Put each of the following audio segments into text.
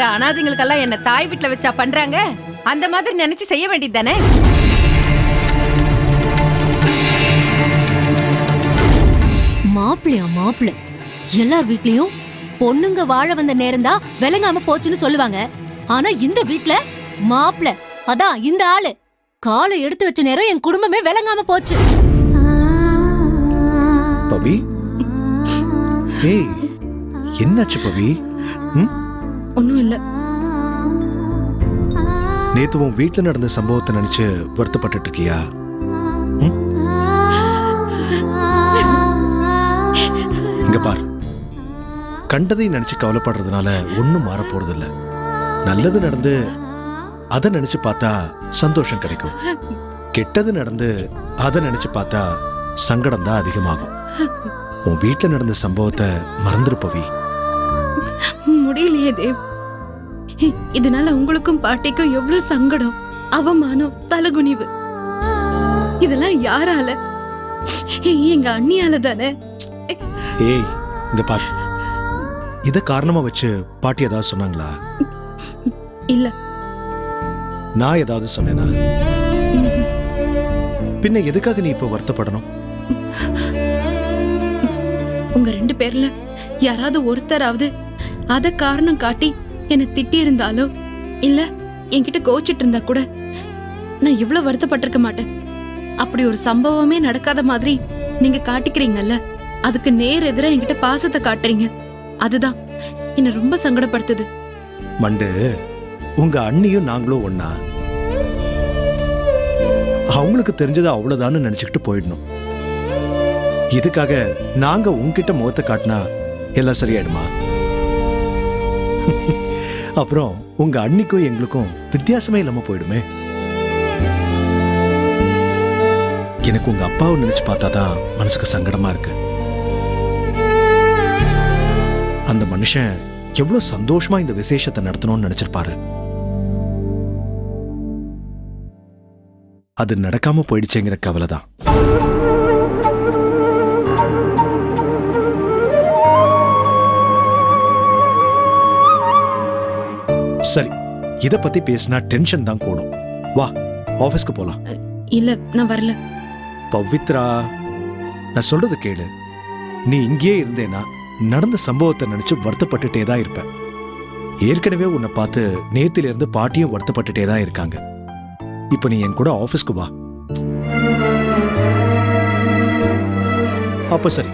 போற அனாதைங்களுக்கெல்லாம் என்ன தாய் வீட்ல வச்சா பண்றாங்க? அந்த மாதிரி நினைச்சு செய்ய வேண்டியது தானே மாப்பிள்ளையா மாப்பிள்ளை. எல்லார் வீட்லயும் பொண்ணுங்க வாழ வந்த நேரம் தான் விளங்காம போச்சுன்னு சொல்லுவாங்க. ஆனா இந்த வீட்ல மாப்பிள்ளை அதான் இந்த ஆளு. காலை எடுத்து வச்ச நேரம் என் குடும்பமே விளங்காம போச்சு. பவி? ஏய் என்னாச்சு பவி? ம்? ஒன்றும் இல்லை. நேத்து உன் வீட்டுல நடந்த சம்பவத்தை நினைச்சு வருத்தப்பட்டு இருக்கியா இங்க பார். கண்டதை நினைச்சு கவலைப்படுறதுனால ஒன்றும் மாற போறது இல்ல நல்லது நடந்து அதை நினைச்சு பார்த்தா சந்தோஷம் கிடைக்கும். கெட்டது நடந்து அதை நினைச்சு பார்த்தா சங்கடம் தான் அதிகமாகும். உன் வீட்டுல நடந்த சம்பவத்தை மறந்துருப்பவி முடியலையே தேவ். இதனால உங்களுக்கும் பாட்டிக்கும் எவ்வளவு சங்கடம் அவமானம் தலகுனிவு. இதெல்லாம் யாரால? எங்க அண்ணியால தானே. ஏய் இங்க பார். இத காரணமா வச்சு பாட்டி ஏதாவது சொன்னாங்களா? இல்ல. நான் ஏதாவது சொன்னேனா? பின்ன எதுக்காக நீ இப்ப வருத்தப்படணும்? உங்க ரெண்டு பேர்ல யாராவது ஒருத்தராவது அத காரணம் காட்டி என்ன திட்டி இருந்தாலோ இல்ல என்கிட்ட கோச்சிட்டு இருந்தா கூட நான் இவ்வளவு வருத்தப்பட்டிருக்க மாட்டேன். அப்படி ஒரு சம்பவமே நடக்காத மாதிரி நீங்க காட்டிக்கிறீங்கல்ல? அதுக்கு நேர் எதிரா என்கிட்ட பாசத்தை காட்டுறீங்க. அதுதான் என்ன ரொம்ப சங்கடப்படுத்துது. மண்டு உங்க அண்ணியும் நாங்களும் ஒன்னா அவங்களுக்கு தெரிஞ்சது அவ்வளவுதான்னு நினைச்சுக்கிட்டு போயிடணும். இதுக்காக நாங்க உன்கிட்ட முகத்தை காட்டினா எல்லாம் சரியாயிடுமா? அப்புறம் உங்க அண்ணிக்கும் எங்களுக்கும் வித்தியாசமே இல்லாம போயிடுமே. எனக்கு உங்க அப்பாவை நினைச்சு பார்த்தா தான் மனசுக்கு சங்கடமா இருக்கு. அந்த மனுஷன் எவ்வளவு சந்தோஷமா இந்த விசேஷத்தை நடத்தணும்னு நினைச்சிருப்பாரு. அது நடக்காம போயிடுச்சேங்கிற கவலை தான் இத பத்தி பேசினா டென்ஷன் தான் கூடும். வா ஆபீஸ்க்கு போலாம். இல்ல நான் வரல. பவித்ரா நான் சொல்றது கேளு. நீ இங்கேயே இருந்தேனா நடந்த சம்பவத்தை நினைச்சு வருத்தப்பட்டுட்டே தான் இருப்ப. ஏற்கனவே உன்னை பார்த்து நேத்தில இருந்து பாட்டியும் வருத்தப்பட்டுட்டே தான் இருக்காங்க. இப்ப நீ என் கூட ஆபீஸ்க்கு வா. அப்ப சரி.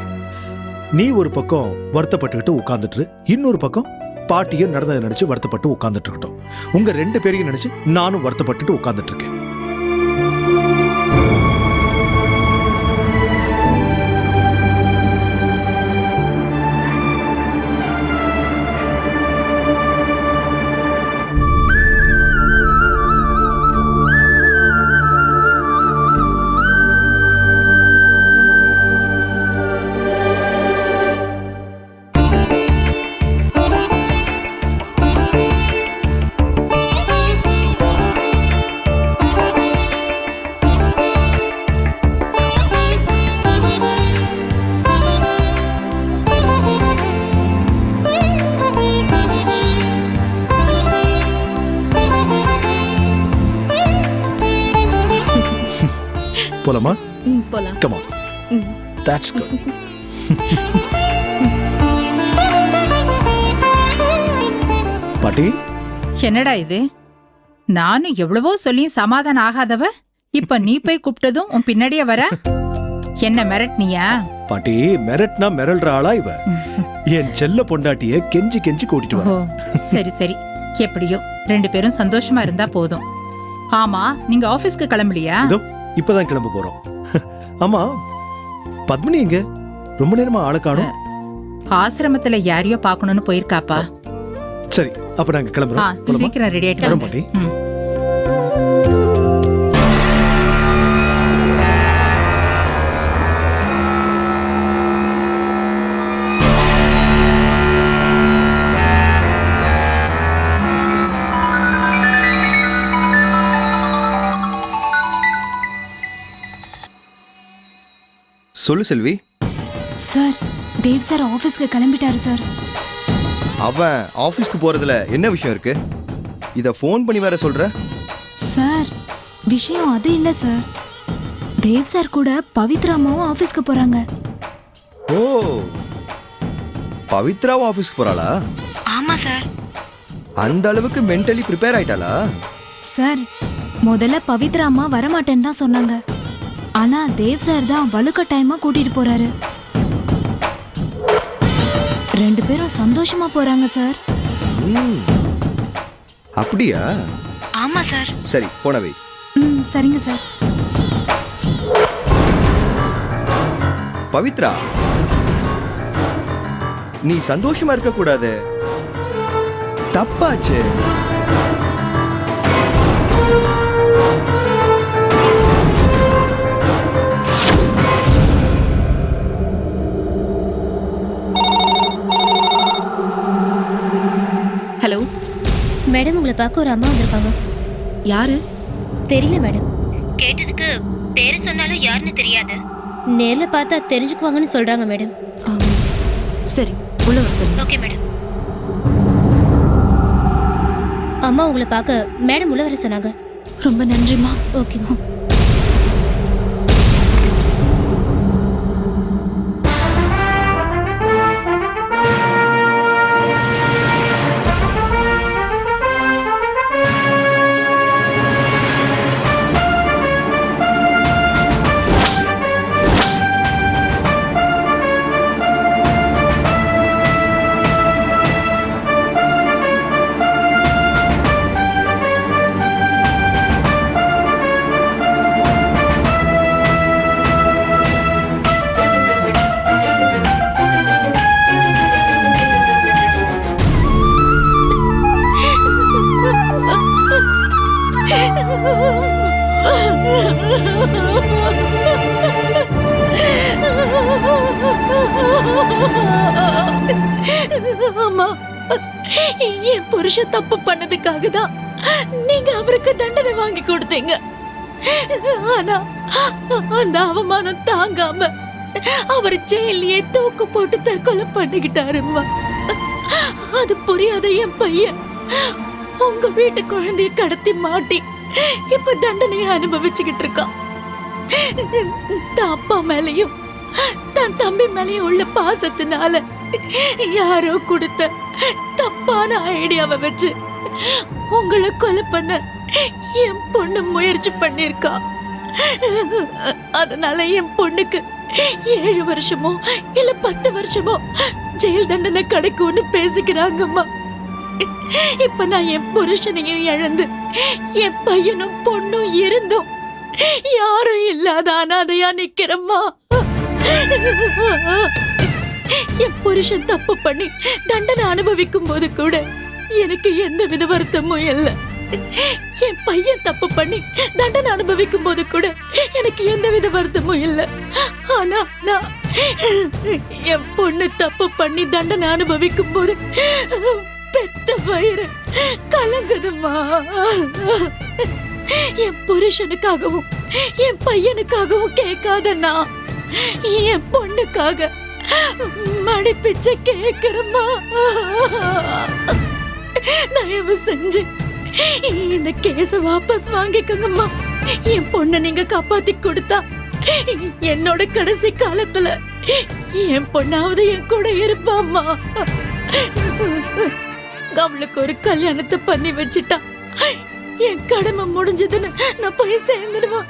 நீ ஒரு பக்கம் வருத்தப்பட்டுக்கிட்டு உட்கார்ந்துட்டு இன்னொரு பக்கம் பாட்டியும் நடந்ததை நினச்சி வருத்தப்பட்டு உட்காந்துட்டு இருக்கட்டும். உங்கள் ரெண்டு பேரையும் நினச்சி நானும் வருத்தப்பட்டுட்டு உட்காந்துட்டு இருக்கேன். போலாமா? ம், போலாம். Come on. ம். That's good. பாட்டி? என்னடா இது? நானும் எவ்வளவோ சொல்லியும் சமாதானம் ஆகாதவ? இப்ப நீ போய் கூப்பிட்டதும் உன் பின்னாடியே வர? என்ன மிரட்னியா பாட்டி மிரட்னா மிரள்ற ஆளா இவ. என் செல்ல பொண்டாட்டிய கெஞ்சி கெஞ்சி கூட்டிட்டு ஓ வர சரி சரி. எப்படியோ ரெண்டு பேரும் சந்தோஷமா இருந்தா போதும். ஆமா நீங்க ஆபீஸ்க்கு கிளம்பலையா? இதோ இப்பதான் கிளம்ப போறோம். ஆமா பத்மினி எங்க? ரொம்ப நேரமா ஆளை காணோம். ஆசிரமத்துல யாரையோ பார்க்கணும்னு போயிருக்காப்பா. சரி அப்ப நாங்க கிளம்புறோம்? சீக்கிரம் ரெடி ஆயிட்டு சொல்லு செல்வி. சார் தேவ் சார் ஆஃபீஸ்க்கு கிளம்பிட்டாரு சார். அவன் ஆஃபீஸ்க்கு போறதுல என்ன விஷயம் இருக்கு? இதை ஃபோன் பண்ணி வேற சொல்ற? சார் விஷயம் அது இல்ல சார். தேவ் சார் கூட பவித்ராமாவும் ஆபீஸ்க்கு போறாங்க. ஓ பவித்ராவும் ஆஃபீஸ்க்கு போறாளா? ஆமா சார். அந்த அளவுக்கு மென்டலி ப்ரிப்பேர் ஆயிட்டாளா? சார் முதல்ல பவித்ராமா வரமாட்டேன்னு தான் சொன்னாங்க. ஆனா தேவ் சார் தான் வலுக்கட்டாயமா கூட்டிட்டு போறாரு. ரெண்டு பேரும் சந்தோஷமா போறாங்க சார். ம். அப்படியா? ஆமா சார். சரி போனவை ம் சரிங்க சார். பவித்ரா நீ சந்தோஷமா இருக்க கூடாது தப்பாச்சு. மேடம் உங்களை பார்க்க ஒரு அம்மா வந்திருக்காங்க யாரு? தெரியல மேடம். கேட்டதுக்கு பேரு சொன்னாலும் யாருன்னு தெரியாது. நேர்ல பார்த்தா தெரிஞ்சுக்குவாங்கன்னு சொல்றாங்க மேடம். சரி உள்ள வர சொல்லு ஓகே மேடம். அம்மா உங்களை பார்க்க மேடம் உள்ள வர சொன்னாங்க. ரொம்ப நன்றிமா ஓகேம்மா. அம்மா என் புருஷன் தப்பு பண்ணதுக்காக தான் நீங்க அவருக்கு தண்டனை வாங்கி கொடுத்தீங்க. ஆனா அந்த அவமானம் தாங்காம அவர் ஜெயிலையே தூக்கு போட்டு தற்கொலை பண்ணிக்கிட்டாரும்மா அது புரியாத என் பையன் உங்க வீட்டு குழந்தைய கடத்தி மாட்டி இப்ப தண்டனையை அனுபவிச்சுக்கிட்டு இருக்கான் தான் அப்பா மேலையும் தன் தம்பி மேலையும் உள்ள பாசத்தினால யாரோ கொடுத்த தப்பான ஐடியாவை வச்சு உங்களை கொலை பண்ண என் பொண்ணு முயற்சி பண்ணிருக்கா அதனால என் பொண்ணுக்கு ஏழு வருஷமோ இல்ல பத்து வருஷமோ ஜெயில் தண்டனை கிடைக்கும்னு பேசிக்கிறாங்கம்மா. இப்ப நான் என் புருஷனையும் இழந்து என் பையனும் பொண்ணும் இருந்தும் யாரும் இல்லாத அனாதையா நிக்கிறம்மா. என் புருஷன் தப்பு பண்ணி தண்டனை அனுபவிக்கும் போது கூட எனக்கு எந்த வித வருத்தமும் இல்லை. என் பையன் தப்பு பண்ணி தண்டனை அனுபவிக்கும் போது கூட எனக்கு எந்த வித வருத்தமும் இல்லை. ஆனா நான் என் பொண்ணு தப்பு பண்ணி தண்டனை அனுபவிக்கும் போது பெத்த வயிறு. கலங்குதுமா என் புருஷனுக்காகவும் என் பையனுக்காகவும் கேட்காத நான் என் பொண்ணுக்காக மடிப்பிச்சு பிச்சை கேக்குறமா தயவு செஞ்சு இந்த கேஸ வாபஸ் வாங்கிக்கோங்கம்மா. என் பொண்ணை நீங்க காப்பாத்தி கொடுத்தா என்னோட கடைசி காலத்துல என் பொண்ணாவது என் கூட இருப்பாம்மா. அவளுக்கு ஒரு கல்யாணத்தை பண்ணி வச்சுட்டா. என் கடமை முடிஞ்சதுன்னு நான் போய் சேர்ந்துடுவேன்.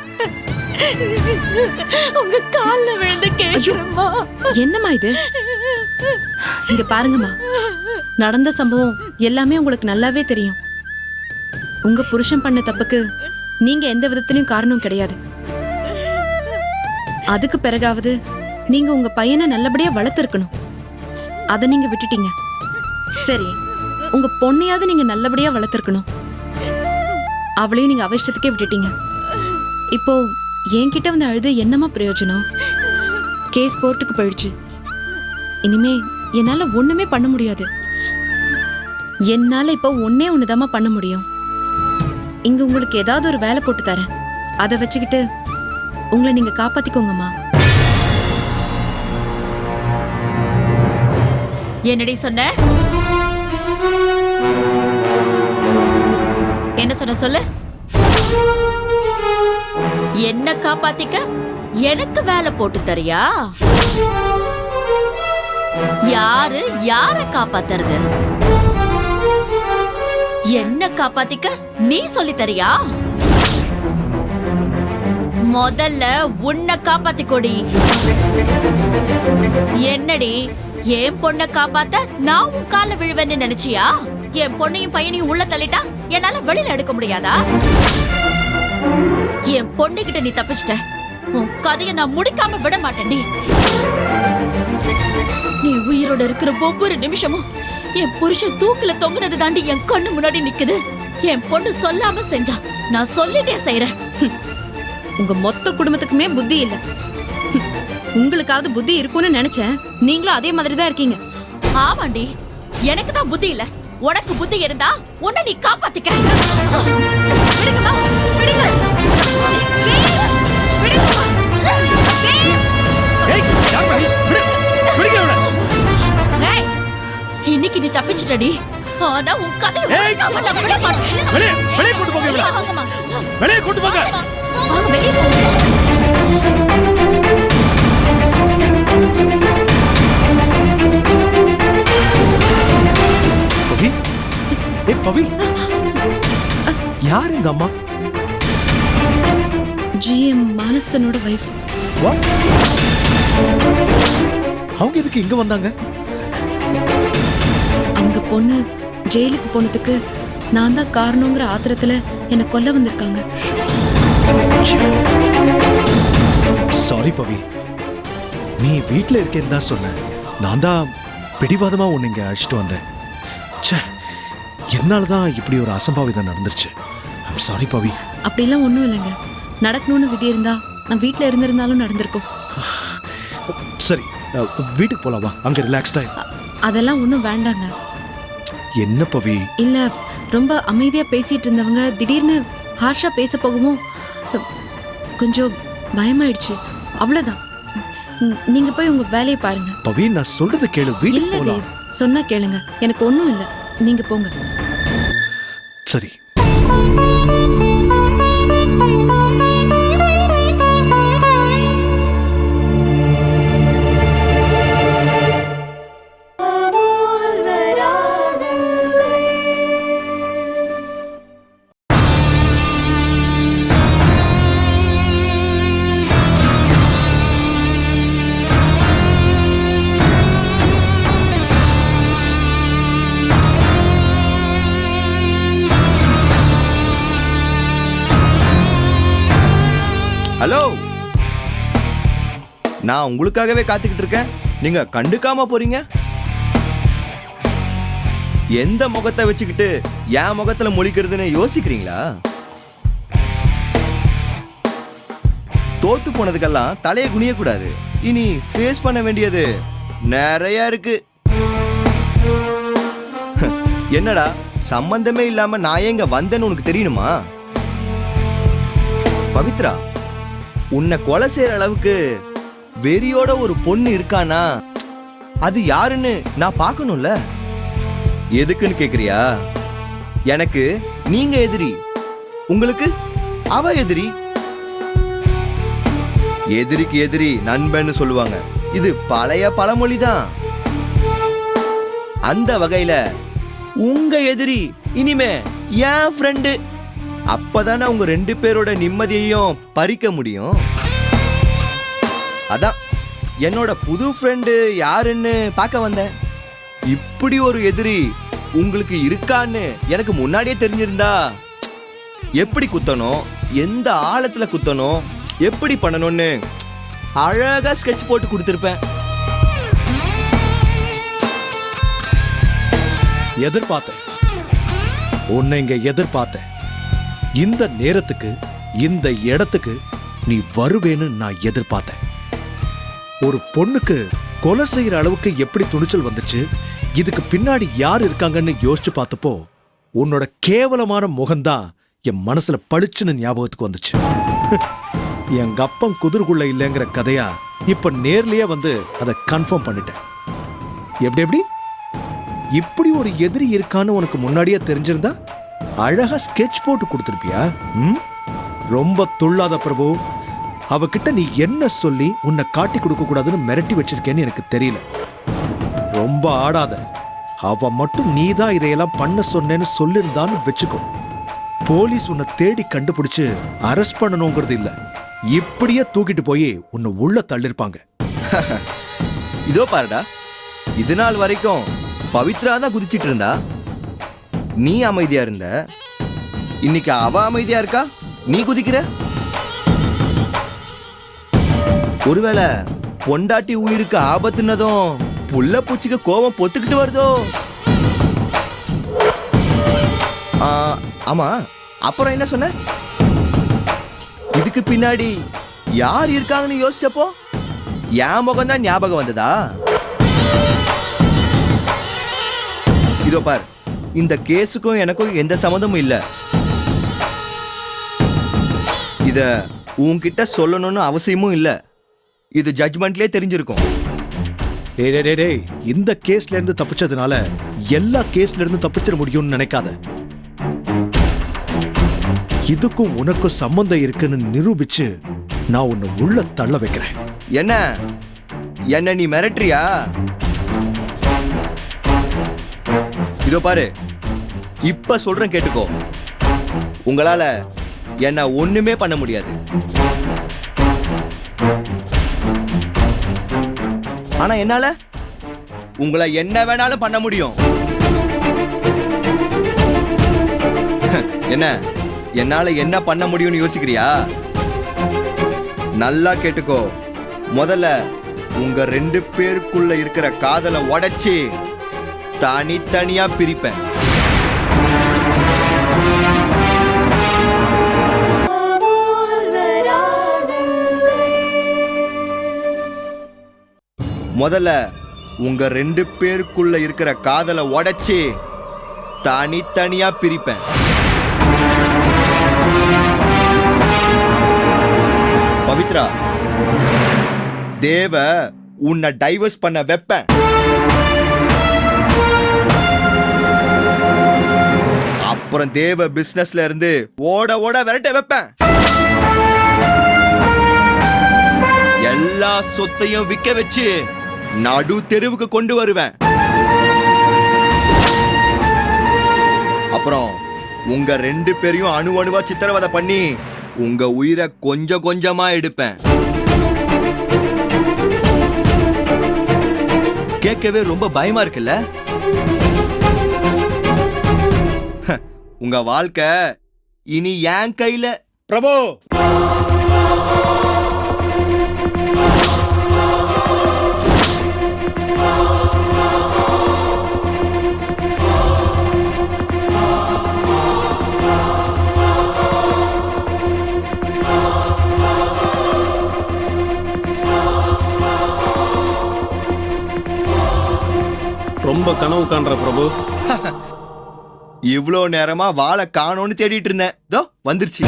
உங்க கால்ல விழுந்து கேக்குறேம்மா. என்னம்மா இது? இங்க பாருங்கம்மா. நடந்த சம்பவம் எல்லாமே உங்களுக்கு நல்லாவே தெரியும். உங்க புருஷன் பண்ண தப்புக்கு நீங்க எந்த விதத்திலயும் காரணம் கிடையாது. அதுக்கு பிறகாவது நீங்க உங்க பையனை நல்லபடியா வளர்த்துருக்கணும். அதை நீங்க விட்டுட்டீங்க. சரி உங்க பொண்ணையாவது நீங்க நல்லபடியா வளர்த்துருக்கணும். அவளையும் நீங்க அவசியத்துக்கே விட்டுட்டீங்க. இப்போ என்கிட்ட வந்து அழுது என்னமா பிரயோஜனம்? கேஸ் கோர்ட்டுக்கு போயிடுச்சு. இனிமே என்னால ஒண்ணுமே பண்ண முடியாது. என்னால இப்போ ஒன்னே ஒண்ணுதாம்மா பண்ண முடியும். இங்க உங்களுக்கு ஏதாவது ஒரு வேலை போட்டு தரேன். அதை வச்சுக்கிட்டு உங்களை நீங்க காப்பாத்திக்கோங்கம்மா. என்னடி சொன்ன? என்ன சொன்ன சொல்லு? என்ன காப்பாத்திக்க எனக்கு வேலை போட்டு தரியா? யாரு யார காப்பாத்துறது? என்ன காப்பாத்திக்க நீ சொல்லி தரியா? முதல்ல உன்னை காப்பாத்திக்கொடி. என்னடி? என் பொண்ணை காப்பாத்த நான் உன் கால விழுவேன்னு நினைச்சியா? என் பொண்ணையும் பையனையும் உள்ள தள்ளிட்டா என்னால வெளியில எடுக்க முடியாதா? என் பொண்ணுகிட்ட நீ தப்பிச்சிட்ட. உன் கதையை நான் முடிக்காம விட மாட்டேன்டி நீ. உயிரோட இருக்கிற ஒவ்வொரு நிமிஷமும் என் புருஷன் தூக்குல தொங்குனது தாண்டி என் கண்ணு முன்னாடி நிக்குது. என் பொண்ணு சொல்லாம செஞ்சா நான் சொல்லிட்டே செய்யறேன் உங்க மொத்த குடும்பத்துக்குமே புத்தி இல்லை. உங்களுக்காவது புத்தி இருக்கும்னு நினைச்சேன். நீங்களும் அதே மாதிரி தான் இருக்கீங்க. ஆமாண்டி. எனக்கு தான் புத்தி இல்ல. உனக்கு புத்தி இருந்தா உன்னை நீ காப்பாத்திக்க. விடுங்கம்மா, விடுங்க. ஏய், இன்னைக்கு நீ தப்பிச்சிட்டடி. ஆனா உன் கதையை முடிக்காம நான் விட மாட்டேன். வெளியே, வெளியே கூட்டு போங்க இவளை. வெளியே வாங்கம்மா. வெளியே கூட்டு போங்க. வாங்க, வெளியே போங்க. பவி? ஏ பவி? யார் இந்த அம்மா? ஜிஎம் மானஸ்தனோட வைஃப் What? அவங்க எதுக்கு இங்க வந்தாங்க? அவங்க பொண்ணு ஜெயிலுக்கு போனதுக்கு நான் தான் காரணங்கிற ஆத்திரத்துல என்னை கொல்ல வந்திருக்காங்க. சாரி பவி. நீ வீட்ல இருக்கேன்னு தான் சொன்ன நான் தான் பிடிவாதமா உன்னை இங்க அழைச்சிட்டு வந்தேன். ச்சே என்னால தான் இப்படி ஒரு அசம்பாவிதம் நடந்துருச்சு. I'm sorry Pavi. அப்படிலாம் ஒண்ணும் இல்லைங்க. நடக்கணும்னு விதி இருந்தா நான் வீட்ல இருந்திருந்தாலும் நடந்திருக்கும். சரி வீட்டுக்கு போலாம் அங்க ரிலாக்ஸ்டா அதெல்லாம் ஒன்றும் வேண்டாங்க. என்ன பவி? இல்ல ரொம்ப அமைதியா பேசிட்டு இருந்தவங்க திடீர்னு ஹார்ஷா பேச போகவும் கொஞ்சம் பயமாயிடுச்சு. அவ்வளவுதான். ம், நீங்க போய் உங்க வேலையை பாருங்க. பவி நான் சொல்றது கேளு. வீட்டுக்கு இல்ல போலாம். தேவ் சொன்னா கேளுங்க. எனக்கு ஒண்ணும் இல்ல. நீங்க போங்க. சரி. நான் உங்களுக்காகவே காத்துக்கிட்டு இருக்கேன். நீங்க கண்டுக்காம போறீங்க? எந்த முகத்தை வச்சுக்கிட்டு என் முகத்துல முழிக்கிறதுன்னு யோசிக்கிறீங்களா? தோத்து போனதுக்கெல்லாம் தலையை குனியக்கூடாது. இனி ஃபேஸ் பண்ண வேண்டியது நிறைய இருக்கு. என்னடா சம்பந்தமே இல்லாம நான் எங்க வந்தேன்னு உனக்கு தெரியணுமா? பவித்ரா உன்னை கொலை செய்யற அளவுக்கு வெறியோட ஒரு பொண்ணு இருக்கானா? அது யாருன்னு நான் பார்க்கணும்ல. எதுக்குன்னு கேக்குறியா? எனக்கு நீங்க எதிரி. உங்களுக்கு அவ எதிரி. எதிரிக்கு எதிரி நண்பன்னு சொல்லுவாங்க. இது பழைய பழமொழி தான் அந்த வகையில உங்க எதிரி இனிமே என் ஃப்ரெண்டு அப்பதானே உங்க ரெண்டு பேரோட நிம்மதியையும் பறிக்க முடியும். அதான். என்னோட புது ஃப்ரெண்டு யாருன்னு பார்க்க வந்தேன். இப்படி ஒரு எதிரி உங்களுக்கு இருக்கான்னு எனக்கு முன்னாடியே தெரிஞ்சிருந்தா எப்படி குத்தணும் எந்த ஆழத்தில் குத்தணும் எப்படி பண்ணணும்னு அழகாக ஸ்கெட்ச் போட்டு கொடுத்துருப்பேன். எதிர்பார்த்தேன். உன்னை இங்க எதிர்பார்த்தேன். இந்த நேரத்துக்கு இந்த இடத்துக்கு நீ வருவேன்னு நான் எதிர்பார்த்தேன். ஒரு பொண்ணுக்கு கொலை செய்யற அளவுக்கு எப்படி துணிச்சல் வந்துச்சு? இதுக்கு பின்னாடி யார் இருக்காங்கன்னு யோசிச்சு பார்த்தப்போ உன்னோட கேவலமான முகம்தான் என் மனசுல பளிச்சுன்னு ஞாபகத்துக்கு வந்துச்சு. எங்க கப்பம் குதிர்குள்ள இல்லைங்கிற கதையா இப்ப நேர்லயே வந்து அதை கன்ஃபார்ம் பண்ணிட்டேன். எப்படி எப்படி? இப்படி ஒரு எதிரி இருக்கான்னு உனக்கு முன்னாடியே தெரிஞ்சிருந்தா அழகா ஸ்கெட்ச் போட்டு கொடுத்துருப்பியா? ரொம்ப துள்ளாத பிரபு அவகிட்ட நீ என்ன சொல்லி உன்னை காட்டி கொடுக்க கூடாதுன்னு மிரட்டி வச்சிருக்கேன்னு எனக்கு தெரியல. ரொம்ப ஆடாத. அவ மட்டும் நீதான் இதையெல்லாம் பண்ண சொன்னேன்னு சொல்லியிருந்தான்னு வச்சுக்கோ. போலீஸ் உன்னை தேடி கண்டுபிடிச்சு அரெஸ்ட் பண்ணணுங்கிறது இல்ல. இப்படியே தூக்கிட்டு போய் உன்னை உள்ள தள்ளிருப்பாங்க. இதோ பாருடா. இது நாள் வரைக்கும் பவித்ரா தான் குதிச்சிட்டு இருந்தா. நீ அமைதியா இருந்த. இன்னைக்கு அவ அமைதியா இருக்கா? நீ குதிக்கிற? ஒருவேளை பொண்டாட்டி உயிருக்கு ஆபத்துனதும் புள்ள பூச்சிக்கு கோபம் பொத்துக்கிட்டு வருதோ? ஆ, ஆமா. அப்புறம் என்ன சொன்ன? இதுக்கு பின்னாடி யார் இருக்காங்கன்னு யோசிச்சப்போ என் முகம் தான் ஞாபகம் வந்ததா? இதோ பார் இந்த கேஸுக்கும் எனக்கும் எந்த சம்மந்தமும் இல்லை. இத உன்கிட்ட சொல்லணும்னு அவசியமும் இல்லை. இது ஜட்ஜ்மெண்ட்லயே தெரிஞ்சிருக்கும். டேய், டேய் டேய் இந்த கேஸ்ல இருந்து தப்பிச்சதுனால எல்லா கேஸ்ல இருந்து தப்பிச்சிட முடியும்னு நினைக்காத. இதுக்கும் உனக்கும் சம்பந்தம் இருக்குன்னு நிரூபிச்சு நான் உன்னை உள்ள தள்ள வைக்கிறேன். என்ன? என்ன நீ மிரட்டுறியா? இதோ பாரு இப்ப சொல்றேன் கேட்டுக்கோ. உங்களால என்ன ஒண்ணுமே பண்ண முடியாது. ஆனா என்னால? உங்களை என்ன வேணாலும் பண்ண முடியும். என்ன? என்னால என்ன பண்ண முடியும்னு யோசிக்கிறியா? நல்லா கேட்டுக்கோ. முதல்ல உங்க ரெண்டு பேருக்குள்ள இருக்கிற காதலை உடைச்சி தனித்தனியா பிரிப்பேன். முதல்ல உங்கள் ரெண்டு பேருக்குள்ள இருக்கிற காதலை உடைச்சி தனித்தனியாக பிரிப்பேன். பவித்ரா தேவ உன்னை டைவர்ஸ் பண்ண வைப்பேன். அப்புறம் தேவ பிசினஸ்ல இருந்து ஓட ஓட விரட்ட வைப்பேன். எல்லா சொத்தையும் விற்க வச்சு நடு தெருவுக்கு கொண்டு வருவேன். அப்புறம் உங்க ரெண்டு பேரையும் அணு அணுவா சித்திரவதை பண்ணி உங்க உயிரை கொஞ்சம் கொஞ்சமா எடுப்பேன். கேட்கவே ரொம்ப பயமா இருக்குல்ல? ஹ, உங்க வாழ்க்கை இனி என் கையில. பிரபு! கனவு காண்ற பிரபு. இவ்வளோ நேரமா வாழை காணோன்னு தேடிட்டு இருந்தேன். இதோ வந்துருச்சு.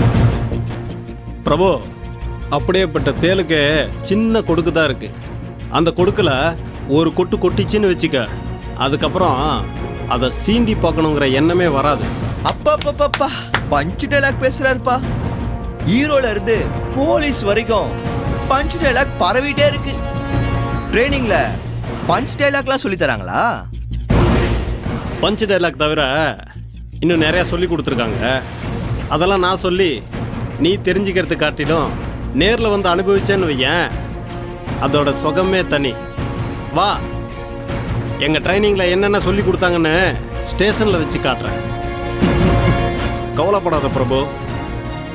பிரபு அப்படியேப்பட்ட தேலுக்கு சின்ன கொடுக்கு தான் இருக்கு. அந்த கொடுக்குல ஒரு கொட்டு கொட்டிச்சுன்னு வச்சுக்க. அதுக்கப்புறம் அதை சீண்டி பார்க்கணுங்கிற எண்ணமே வராது. அப்பப்பப்பப்பா பஞ்சு டைலாக் பேசுறாருப்பா. ஹீரோல இருந்து போலீஸ் வரைக்கும் பஞ்ச் டைலாக் பரவிட்டே இருக்கு. ட்ரைனிங்ல பஞ்ச் டைலாக்லாம் சொல்லி தராங்களா? பஞ்ச் டைலாக் தவிர இன்னும் நிறையா சொல்லி கொடுத்துருக்காங்க. அதெல்லாம் நான் சொல்லி நீ தெரிஞ்சுக்கிறது காட்டிலும் நேரில் வந்து அனுபவிச்சேன்னு வையேன். அதோட சுகமே தனி. வா எங்கள் ட்ரைனிங்கில் என்னென்ன சொல்லி கொடுத்தாங்கன்னு ஸ்டேஷனில் வச்சு காட்டுறேன். கவலைப்படாத பிரபு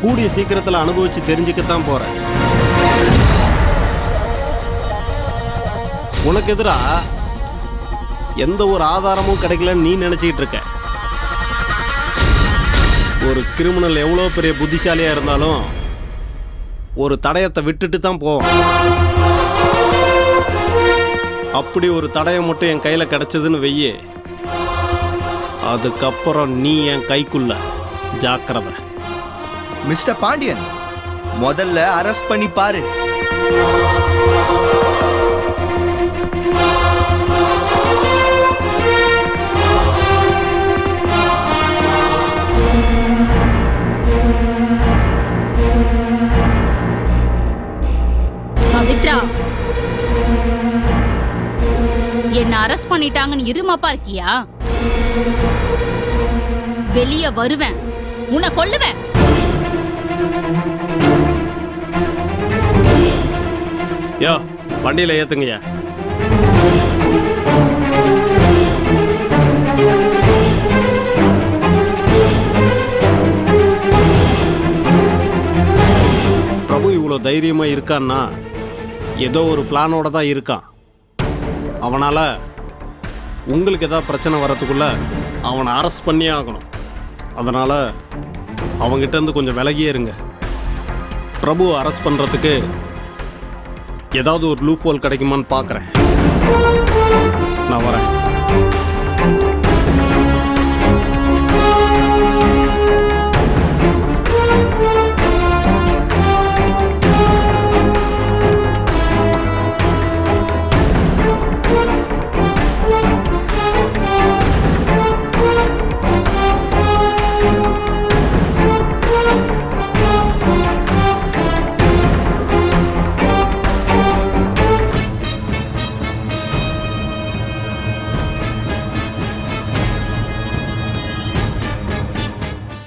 கூடிய சீக்கிரத்தில் அனுபவிச்சு தெரிஞ்சுக்கத்தான் போகிறேன் உனக்கு எதிராக எந்த ஒரு ஆதாரமும் கிடைக்கலன்னு நீ நினச்சிக்கிட்டு இருக்க. ஒரு கிரிமினல் எவ்வளோ பெரிய புத்திசாலியா இருந்தாலும் ஒரு தடயத்தை விட்டுட்டு தான் போவோம் அப்படி ஒரு தடயம் மட்டும் என் கையில் கிடைச்சதுன்னு வெய்யி. அதுக்கப்புறம் நீ என் கைக்குள்ள ஜாக்கிரதை. மிஸ்டர் பாண்டியன் முதல்ல அரெஸ்ட் பண்ணி பாரு. அரெஸ்ட் பண்ணிட்டாங்கன்னு இருமாப்பா இருக்கியா? வெளிய வருவேன். உன்னை கொல்லுவேன். யோ வண்டியில ஏத்துங்கய்யா. பிரபு இவ்வளோ தைரியமாக இருக்கான்னா ஏதோ ஒரு பிளானோட தான் இருக்கான். அவனால் உங்களுக்கு எதாவது பிரச்சனை வரத்துக்குள்ள அவனை அரெஸ்ட் பண்ணியே ஆகணும். அதனால் அவங்ககிட்டேருந்து கொஞ்சம் விலகியே இருங்க. பிரபு அரெஸ்ட் பண்ணுறதுக்கு ஏதாவது ஒரு லூப் ஹோல் கிடைக்குமான்னு பார்க்குறேன் நான் வரேன்.